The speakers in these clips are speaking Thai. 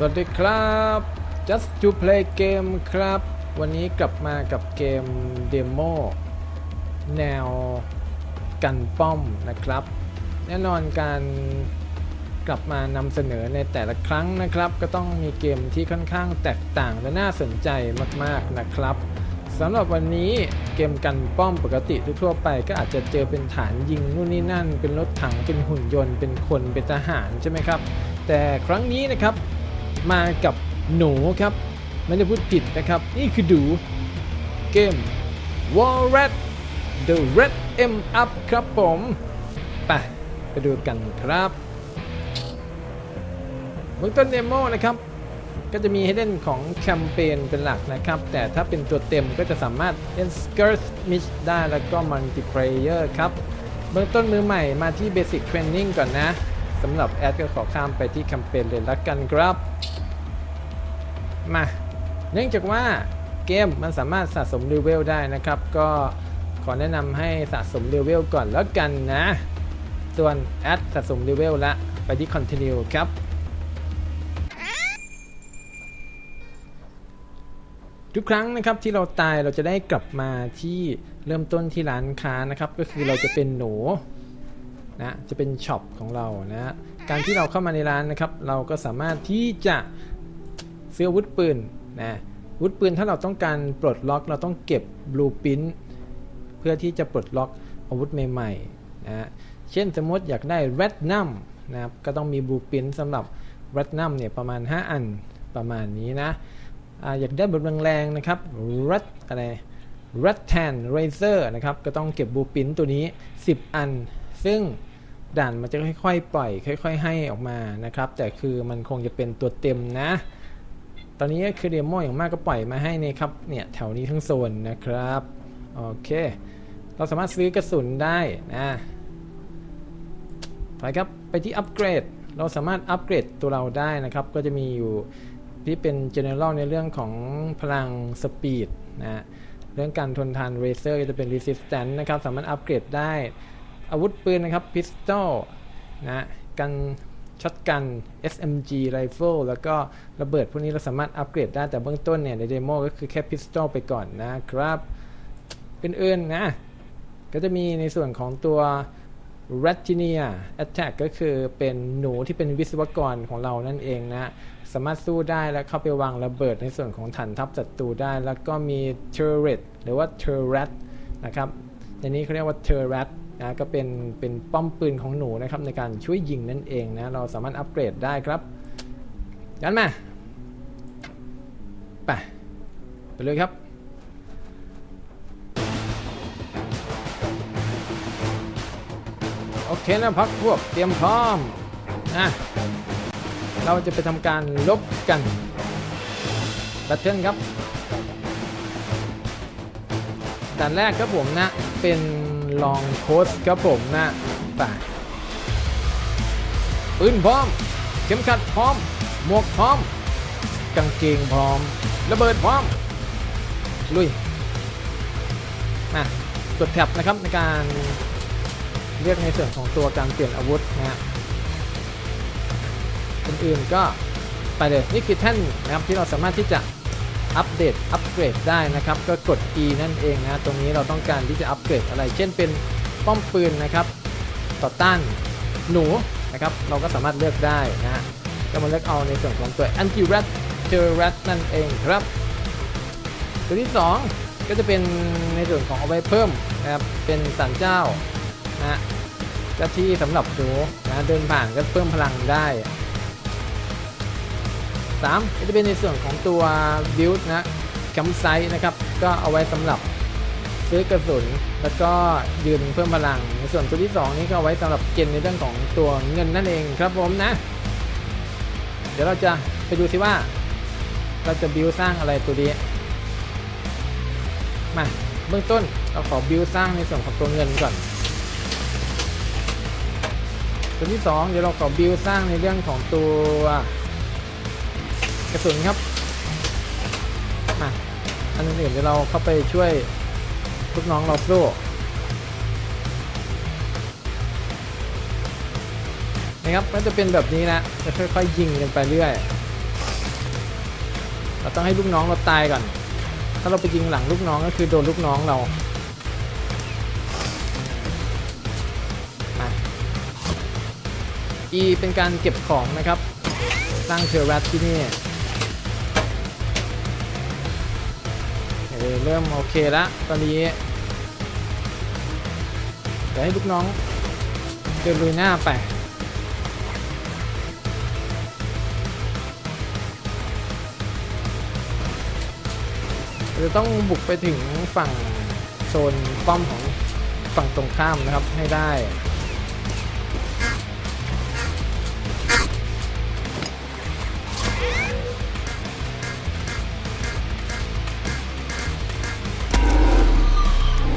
สวัสดีครับ just to play game ครับ วันนี้กลับมากับเกมเดโมแนวกันป้อมนะครับ แน่นอนการกลับมานำเสนอในแต่ละครั้งนะครับ ก็ต้องมีเกมที่ค่อนข้างแตกต่างและน่าสนใจมากๆนะครับสำหรับวันนี้เกมกันป้อมปกติทั่วไป ก็อาจจะเจอเป็นฐานยิงนู่นนี่นั่น เป็นรถถังเป็นหุ่นยนต์เป็นคนเป็นทหารใช่ไหมครับ แต่ครั้งนี้นะครับ มากับหนูครับ ไม่ได้พูดผิดนะครับ นี่คือดูเกม War Rat The Red M Up ครับผมไปไปดูกันครับเบื้องต้นเดโมนะครับ ก็จะมีให้เล่นของแคมเปญเป็นหลักนะครับ แต่ถ้าเป็นตัวเต็มก็จะสามารถเล่น Skirt Mitch ได้แล้วก็ Multiplayer ครับ เบื้องต้นมือใหม่มาที่ Basic Training ก่อนนะ สำหรับแอดก็ขอข้ามไปที่แคมเปญเลยละกันครับ มาเนื่องจากว่าเกมมันสามารถสะสมเลเวลได้นะครับ ก็ขอแนะนำให้สะสมเลเวลก่อนแล้วกันนะ ส่วนแอดสะสมเลเวลละไปที่ Continue ครับทุกครั้งนะครับที่เราตายเราจะได้กลับมาที่เริ่มต้นที่ร้านค้านะครับ ก็คือเราจะเป็นหนู นะจะเป็นช็อปของเรานะการที่เราเข้ามาในร้านนะครับ เราก็สามารถที่จะซื้ออาวุธปืนนะอาวุธปืนถ้าเราต้องการปลดล็อก เราต้องเก็บบลูปินเพื่อที่จะปลดล็อกอาวุธใหม่ๆนะเช่นสมมติอยากได้แรดนัมนะครับก็ต้องมีบลูปินสำหรับแรดนัมเนี่ยประมาณ 5 อันประมาณนี้นะออยากได้แบบแรงๆนะครับ red อะไร red tan razor นะครับก็ต้องเก็บบูปินตัวนี้ 10 อัน ซึ่ง ด่านมันจะค่อยๆ ปล่อย ค่อย ๆ ให้ออกมานะครับ แต่คือมันคงจะเป็นตัวเต็มนะ ตอนนี้คือเดโมอย่างมากก็ปล่อยมาให้นี่ครับเนี่ยแถวนี้ทั้งโซนนะครับโอเค เราสามารถซื้อกระสุนได้นะไปครับไปที่อัปเกรด เราสามารถอัปเกรดตัวเราได้นะครับ ก็จะมีอยู่ที่เป็น general ในเรื่องของพลังสปีดนะเรื่องการทนทานเรเซอร์จะเป็น resistance นะครับ สามารถอัปเกรดได้ อาวุธปืนนะครับ pistol นะกันช็อตกัน SMG rifle แล้วก็ระเบิดพวกนี้เราสามารถอัปเกรดได้แต่เบื้องต้นเนี่ยในเดโมก็คือแค่ pistol ไปก่อนนะครับอื่นๆนะก็จะมีในส่วนของตัว r a t i n i a Attack ก็คือเป็นหนูที่เป็นวิศวกรของเรานั่นเองนะ สามารถสู้ได้และเข้าไปวางระเบิดในส่วนของฐานทัพศัตรูได้ แล้วก็มี turret หรือว่า turret นะครับในนี้เขาเรียกว่า turret นะก็เป็นเป็นป้อมปืนของหนูนะครับในการช่วยยิงนั่นเองนะเราสามารถอัปเกรดได้ครับยันมาไปไปเลยครับโอเคนะพักพวกเตรียมพร้อมนะเราจะไปทำการลบกันแบทเทิลครับด่านแรกครับผมนะเป็น ลองโคสครับผมนะไปปืนพร้อม เข็มขัดพร้อม หมวกพร้อม กางเกงพร้อม ระเบิดพร้อม ลุยมากดแท็บนะครับในการเรียกในส่วนของตัวการเปลี่ยนอาวุธนะฮะอื่นๆก็ไปเลยนี่คือแท่นนะครับที่เราสามารถที่จะ อัปเดตอัปเกรดได้นะครับ ก็กด E นั่นเองนะตรงนี้เราต้องการที่จะอัปเกรดอะไร เช่นเป็นป้อมปืนนะครับ ต่อต้านหนูนะครับ เราก็สามารถเลือกได้นะฮะก็มาเลือกเอาในส่วนของตัว anti rat t e r rat นั่นเองครับ ตัวที่ 2 ก็จะเป็นในส่วนของเอาไว้เพิ่มนะครับเป็นสารเจ้านะฮะก็ที่สำหรับหนูนะเดินผ่านก็เพิ่มพลังได้ 3ก็จะเป็นในส่วนของตัวบิลนะแคมไซต์นะครับ ก็เอาไว้สำหรับซื้อกระสุน แล้วก็ยืนเพิ่มพลัง ในส่วนตัวที่ 2 นี้ก็เอาไว้สำหรับเกณฑ์ในเรื่องของตัวเงินนั่นเองครับผมนะ เดี๋ยวเราจะไปดูซิว่า เราจะบิลสร้างอะไรตัวนี้มาเบื้องต้นเราขอบิลสร้างในส่วนของตัวเงินก่อนตัวที่ 2 เดี๋ยวเราขอบิลสร้างในเรื่องของตัว กระสุนครับมาอันอื่นๆเดี๋ยวเราเข้าไปช่วยลูกน้องเราสู้นะครับก็จะเป็นแบบนี้นะจะค่อยๆยิงกันไปเรื่อย เราต้องให้ลูกน้องเราตายก่อน ถ้าเราไปยิงหลังลูกน้องก็คือโดนลูกน้องเรามา E เป็นการเก็บของนะครับสร้างเทอร์แรตที่นี่ เริ่มโอเคแล้วตอนนี้เดี๋ยวให้ลูกน้องเดินลุยหน้าไปจะต้องบุกไปถึงฝั่งโซนป้อมของฝั่งตรงข้ามนะครับให้ได้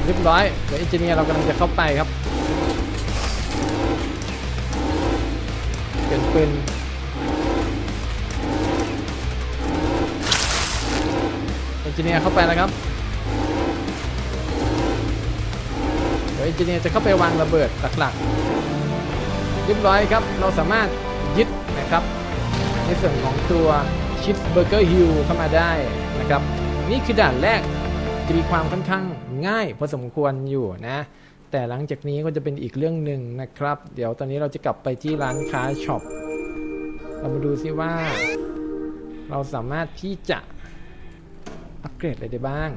เรียบร้อยเดี๋ยวเอนจิเนียร์เรากำลังจะเข้าไปครับเป็นปืนเอนจิเนียร์เข้าไปแล้วครับเดี๋ยวเอนจิเนียร์จะเข้าไปวางระเบิดหลักๆเรียบร้อยครับ เราสามารถยึดนะครับในส่วนของตัวชิปเบอร์เกอร์ฮิลเข้ามาได้นะครับ นี่คือด่านแรกจะมีความค่อนข้าง ง่ายพอสมควรอยู่นะ แต่หลังจากนี้ก็จะเป็นอีกเรื่องหนึ่งนะครับ เดี๋ยวตอนนี้เราจะกลับไปที่ร้านค้าช็อปเรามาดูซิว่า เราสามารถที่จะอัปเกรดอะไรได้บ้าง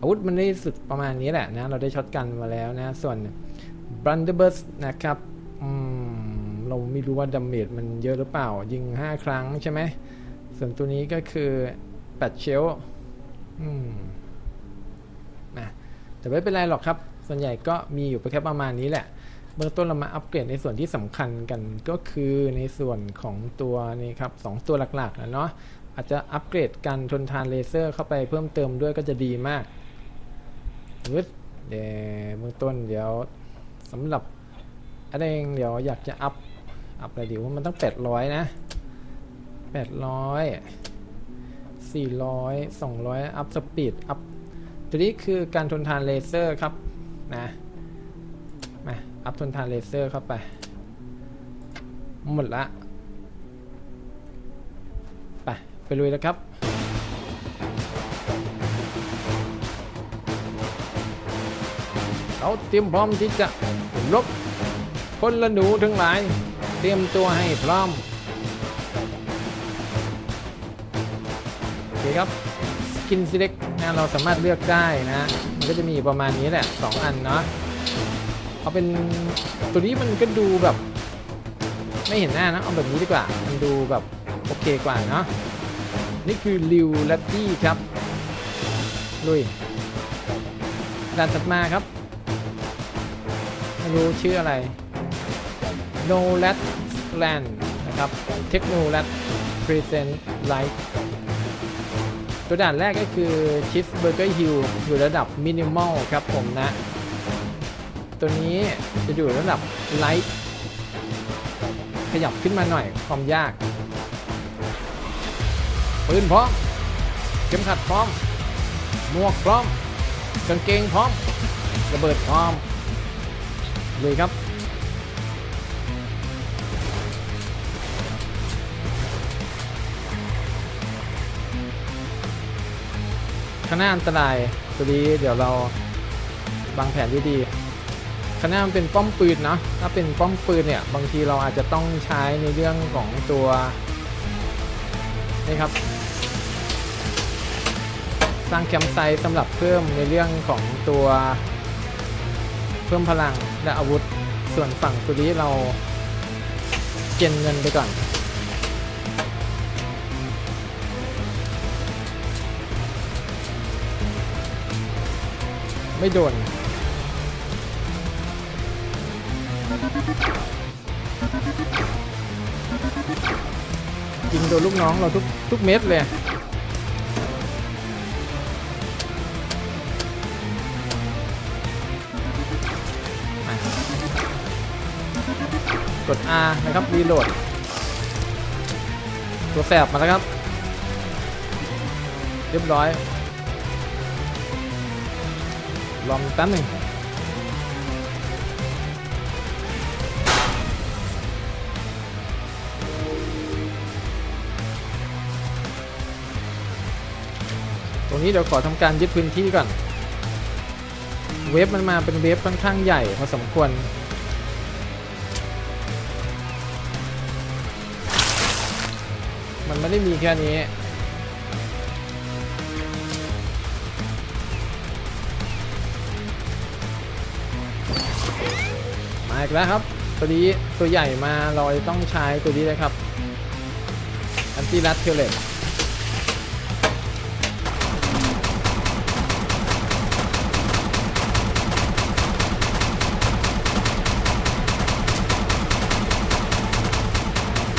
อาวุธมันได้สุดประมาณนี้แหละนะ เราได้ช็อตกันมาแล้วนะ ส่วน b r u n d e r b u r s นะครับอืมเราไม่รู้ว่าดาเมจมันเยอะหรือเปล่า ยิง 5 ครั้งใช่ไหมส่วนตัวนี้ก็คือ 8 เชลอืม แต่ไม่เป็นไรหรอกครับ ส่วนใหญ่ก็มีอยู่แค่ประมาณนี้แหละ เบื้องต้นเรามาอัปเกรดในส่วนที่สำคัญกันก็คือในส่วนของตัวนี่ครับสองตัวหลักๆนะเนาะอาจจะอัปเกรดการทนทานเลเซอร์เข้าไปเพิ่มเติมด้วยก็จะดีมากเดี๋ยวเบื้องต้นเดี๋ยวสำหรับอะไรเองเดี๋ยวอยากจะอัพอัพอะไรดีว่ามันต้อง 800 นะ 800 400 200 อัพสปีดอัพ ตัวนี้คือการทนทานเลเซอร์ครับนะมาอัพทนทานเลเซอร์เข้าไป หมดละไปไปลุยแล้วครับเราเตรียมพร้อมที่จะรบคนละหนูทั้งหลาย เตรียมตัวให้พร้อมโอเคครับสกิน select นะเราสามารถเลือกได้นะมันก็จะมีประมาณนี้แหละ 2 อันเนาะเอาเป็นตัวนี้มันก็ดูแบบ ไม่เห็นหน้านะเอาแบบนี้ดีกว่า มันดูแบบโอเคกว่าเนาะนี่คือริวลัตตี้ครับลุยด่านถัดมาครับไม่รู้ชื่ออะไร No Lat Land นะครับ Techno Lat Present Light ตั ตัวด่านแรกก็คือ Cheeseburger Hill อยู่ระดับ Minimal ครับผมนะ ตัวนี้จะอยู่ระดับ Light ขยับขึ้นมาหน่อยความยากปืนพร้อมเข็มขัดพร้อมหมวกพร้อมกางเกงพร้อม ระเบิดพร้อมเลยครับ ข้างหน้าอันตรายตัวนี้เดี๋ยวเราวางแผนดีๆข้างหน้ามันเป็นป้อมปืนเนาะถ้าเป็นป้อมปืนเนี่ยบางทีเราอาจจะต้องใช้ในเรื่องของตัวนี่ครับ สร้างแคมป์ไซต์สำหรับเพิ่มในเรื่องของตัวเพิ่มพลังและอาวุธส่วนฝั่งตัวนี้เราเจนเงินไปก่อน ไม่โดน ยิงโดนลูกน้องเราทุกทุกเม็ดเลยกด R นะครับ รีโหลด ตัวแสบมาแล้วครับ เรียบร้อย รอมนแป๊บหนึ่งนี้เดี๋ยวขอทำการยึดพื้นที่ก่อน เวฟมันมาเป็นเวฟค่อนข้างใหญ่พอสมควร มันไม่ได้มีแค่นี้ อีกแล้วครับ ตัวนี้ตัวใหญ่มาเราต้องใช้ตัวนี้เลยครับอันติรัตเทเลต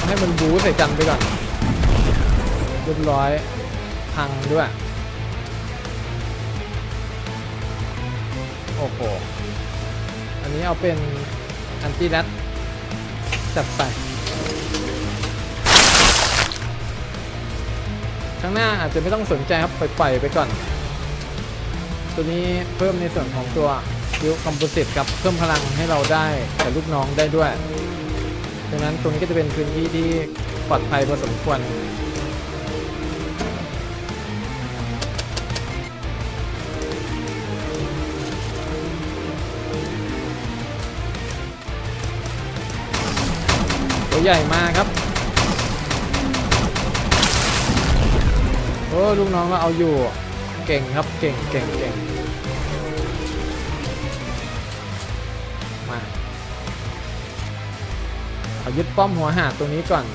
ให้มันบูใส่กันไปก่อนเรียบร้อยพังด้วย โอ้โห อันนี้เอาเป็น อันติรัตจัดไป ข้างหน้าอาจจะไม่ต้องสนใจครับ ปล่อยๆไปก่อน ตัวนี้เพิ่มในส่วนของตัวบิวคอมโพสิตครับเพิ่มพลังให้เราได้แต่ลูกน้องได้ด้วยดังนั้นตรงนี้ก็จะเป็นพื้นที่ที่ปลอดภัยพอสมควร ตัวใหญ่มากครับ โอ้ลูกน้องก็เอาอยู่ เก่งครับ เก่งเก่งเก่งมาเอายึดป้อมหัวหาดตรงนี้ก่อน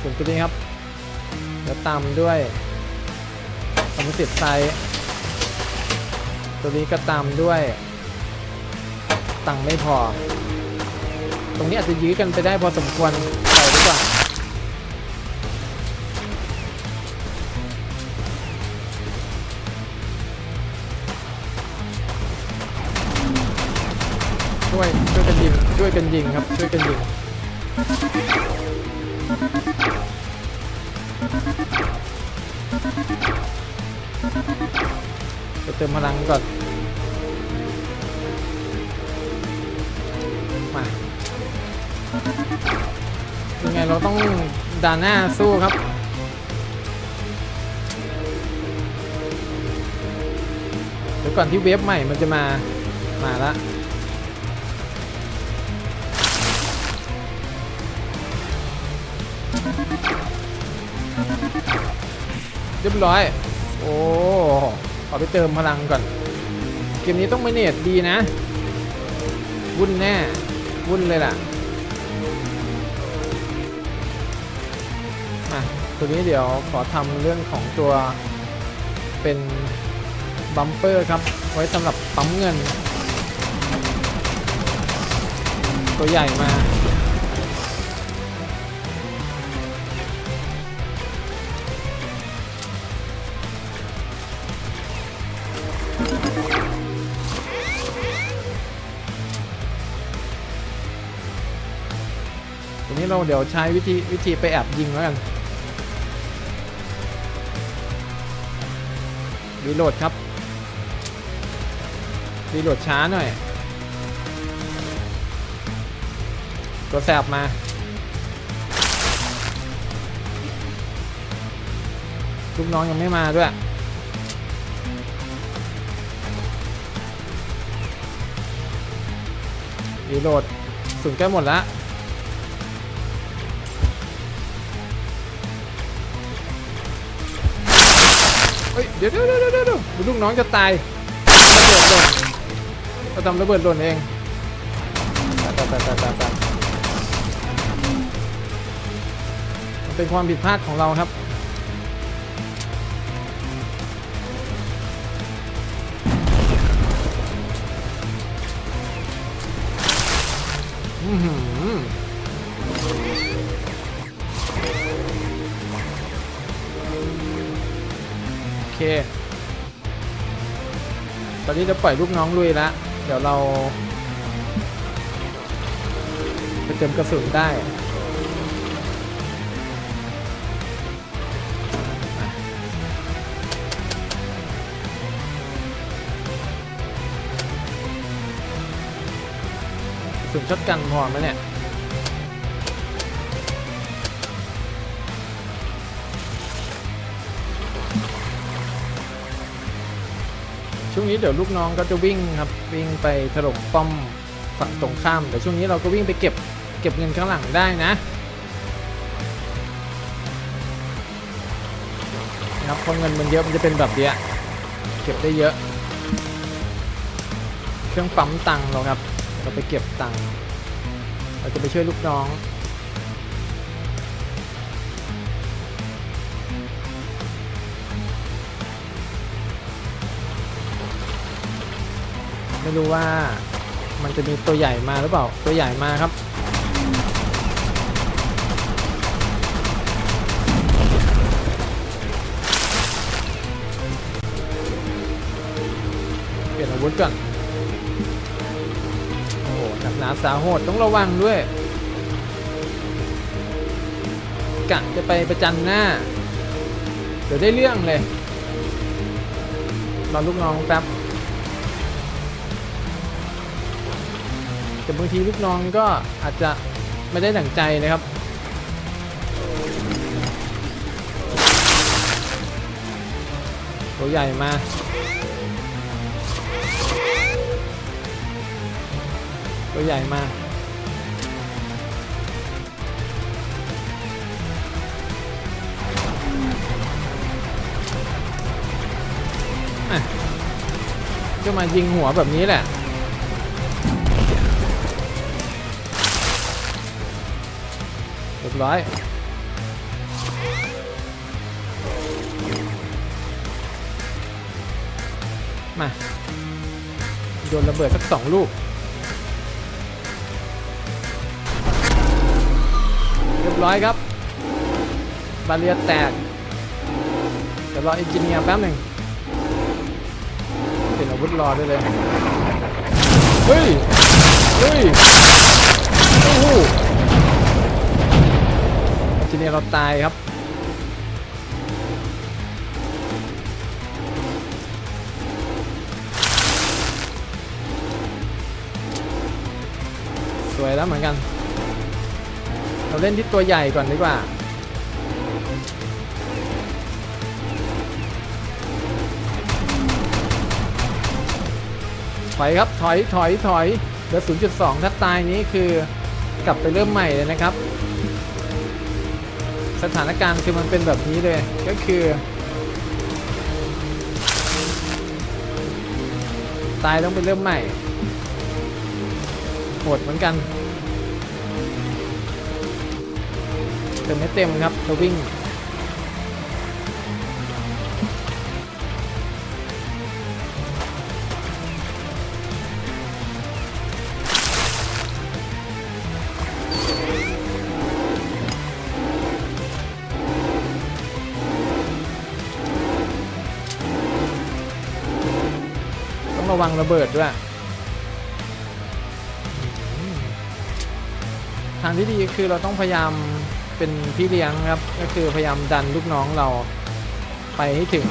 ส่วนตัวนี้ครับ แล้วตามด้วยสมุติไซส์ตัวนี้ก็ตามด้วย ตังค์ไม่พอ ตรงนี้อาจจะยื้อกันไปได้พอสมควรไปดีกว่าช่วยช่วยกันยิงช่วยกันยิงครับช่วยกันยิงไปเติมพลังก่อน เราต้องด่านหน้าสู้ครับเดี๋ยวก่อนที่เวฟใหม่มันจะมามาละเรียบร้อย โอ้ขอไปเติมพลังก่อน เกมนี้ต้องไม่เนตดีนะ วุ่นแน่ วุ่นเลยล่ะ ตัวนี้เดี๋ยวขอทำเรื่องของตัวเป็นบัมเปอร์ครับ ไว้สำหรับปั๊มเงิน ตัวใหญ่มาทีนี้เราเดี๋ยวใช้วิธีวิธีไปแอบยิงแล้วกัน รีโหลดครับ รีโหลดช้าหน่อย ตัวแสบมา ลูกน้องยังไม่มาด้วยรีโหลดสุนใกล้หมดแล้ว เฮ้ยเดี๋ยวเดี๋ยวเดี๋ยวเดี๋ยวเดี๋ยวลูกน้องจะตายระเบิดหล่นเราทำระเบิดหล่นเองตายตายตายตายตายมันเป็นความผิดพลาดของเราครับอือ เค ตอนนี้จะปล่อยลูกน้องลุยแล้ว เดี๋ยวเราไปเติมกระสุนได้ กระสุนช็อตกันพอไหมเนี่ย ช่วงนี้เดี๋ยวลูกน้องก็จะวิ่งครับวิ่งไปถล่มป้อมฝั่งตรงข้ามแต่ช่วงนี้เราก็วิ่งไปเก็บเก็บเงินข้างหลังได้นะนะครับเพราะเงินมันเยอะมันจะเป็นแบบเนี้ยเก็บได้เยอะ เครื่องปั๊มตังค์เราครับ เราไปเก็บตังค์เราจะไปช่วยลูกน้อง ไม่รู้ว่ามันจะมีตัวใหญ่มาหรือเปล่า ตัวใหญ่มาครับ เปลี่ยนอาวุธก่อน โอ้โหหนักหนาสาโหดต้องระวังด้วยกะจะไปประจันหน้า เดี๋ยวได้เรื่องเลยรอลูกน้องแป๊บ แต่บางทีลูกน้องก็อาจจะไม่ได้ดั่งใจนะครับตัวใหญ่มาตัวใหญ่มาอะก็มายิงหัวแบบนี้แหละ รียบร้อยมาโยนระเบิดสักสองลูก เรียบร้อยครับ บาเรียแตกเดี๋ยวรอเอนจิเนียร์แป๊บหนึ่งเป็นอาวุธรอได้เลย เฮ้ย เฮ้ย โอ้โห ทีนี้เราตายครับ สวยแล้วเหมือนกัน เราเล่นที่ตัวใหญ่ก่อนดีกว่าถอยครับ ถอย ถอย ถอยเหลือ0.2 ถ้าตายนี้คือกลับไปเริ่มใหม่เลยนะครับ สถานการณ์คือมันเป็นแบบนี้เลยก็คือ ตายต้องไปเริ่มใหม่โหดเหมือนกันเต็มไม่เต็มครับเราวิ่ง ระวังระเบิดด้วยอืมทางที่ดีคือเราต้องพยายามเป็นพี่เลี้ยงครับ ก็คือพยายามดันลูกน้องเราไปให้ถึง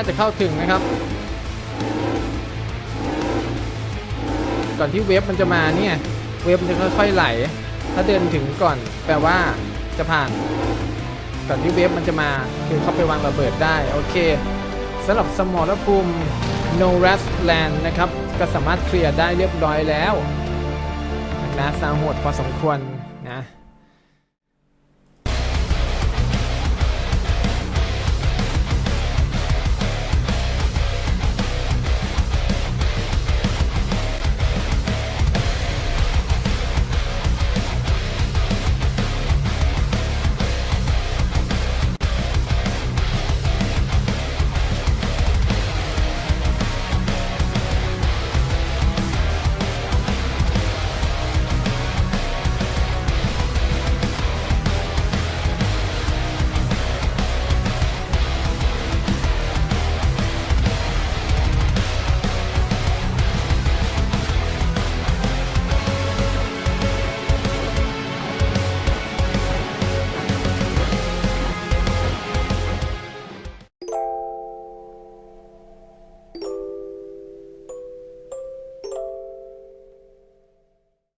น่าจะเข้าถึงนะครับ ก่อนที่เวฟมันจะมาเนี่ยเวฟมันจะค่อยๆไหล ถ้าเดินถึงก่อนแปลว่าจะผ่าน ก่อนที่เวฟมันจะมาคือเข้าไปวางระเบิดได้โอเคสำหรับสมรภูมิ No Rest Land นะครับ ก็สามารถเคลียร์ได้เรียบร้อยแล้วนะสาโหดพอสมควร